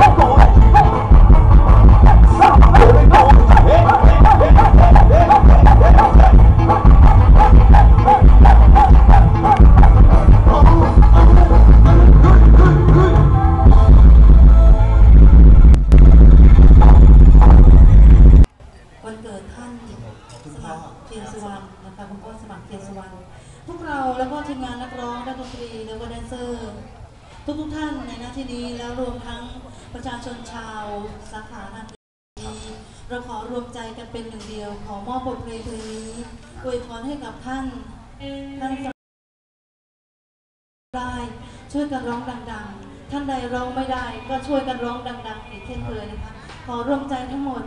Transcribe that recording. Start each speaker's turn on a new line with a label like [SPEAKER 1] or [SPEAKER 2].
[SPEAKER 1] วั ครเทียนสุวรรณนะคะคุณพ่อสมัครเทียนสุวรรณพวกเราแล้วก็ทีมงานนักร้องนักดนตรีแล้วก็แดนเซอร์ ทุกทุกท่านในหน้าที่นี้แล้วรวมทั้งประชาชนชาวสาขานาทีเราขอรวมใจกันเป็นหนึ่งเดียว ขอมอบบทเพลงเพลงนี้อวยพรให้กับท่านท่านได้ช่วยกันร้องดังๆ ท่านใดร้องไม่ได้ ก็ช่วยกันร้องดัง ๆ อีกเช่นเคยนะคะขอรวมใจทั้งหมด